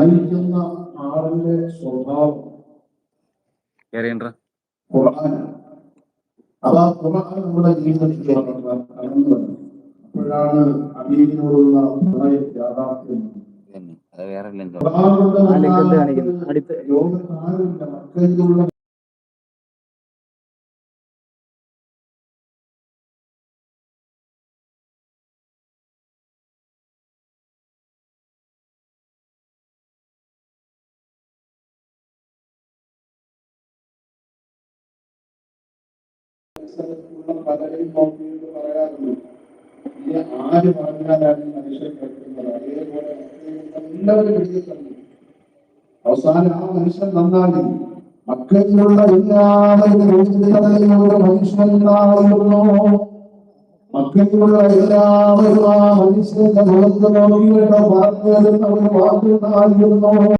പ്രണയിക്കുന്ന ആളിന്റെ സ്വഭാവം. ഖുർആൻ. അതാ ഖുർആൻ നമ്മുടെ ജീവിതത്തിൽ അപ്പോഴാണ് അമീനോടുള്ള പ്രണയം യാഥാർത്ഥ്യം. അത് വേറെ ലിങ്ക് ലിങ്ക് കാണിക്കുന്നു? അടുത്ത്. ആരുമില്ല. മക്കളിലുള്ള പലരെയും നോക്കിയിട്ട് പറയാറുണ്ട്. ഈ ആര് പറഞ്ഞാലാണ് മനുഷ്യൻ കേൾക്കുന്നത്? അതേപോലെ എല്ലാവരും അവസാനം ആ മനുഷ്യൻ നന്നായി മക്കളിലുള്ള എല്ലാവരും എഴുതിയതയുടെ മനുഷ്യനായിരുന്നു മക്കളിലുള്ള എല്ലാവരും ആ മനുഷ്യന്റെ മുഖത്ത് നോക്കിയിട്ട് പറഞ്ഞിരുന്ന ഒരു വാക്കുണ്ടായിരുന്നു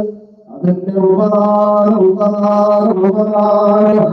അതിന്റെ ഉപകാരം ഉപകാരം ഉപകാരം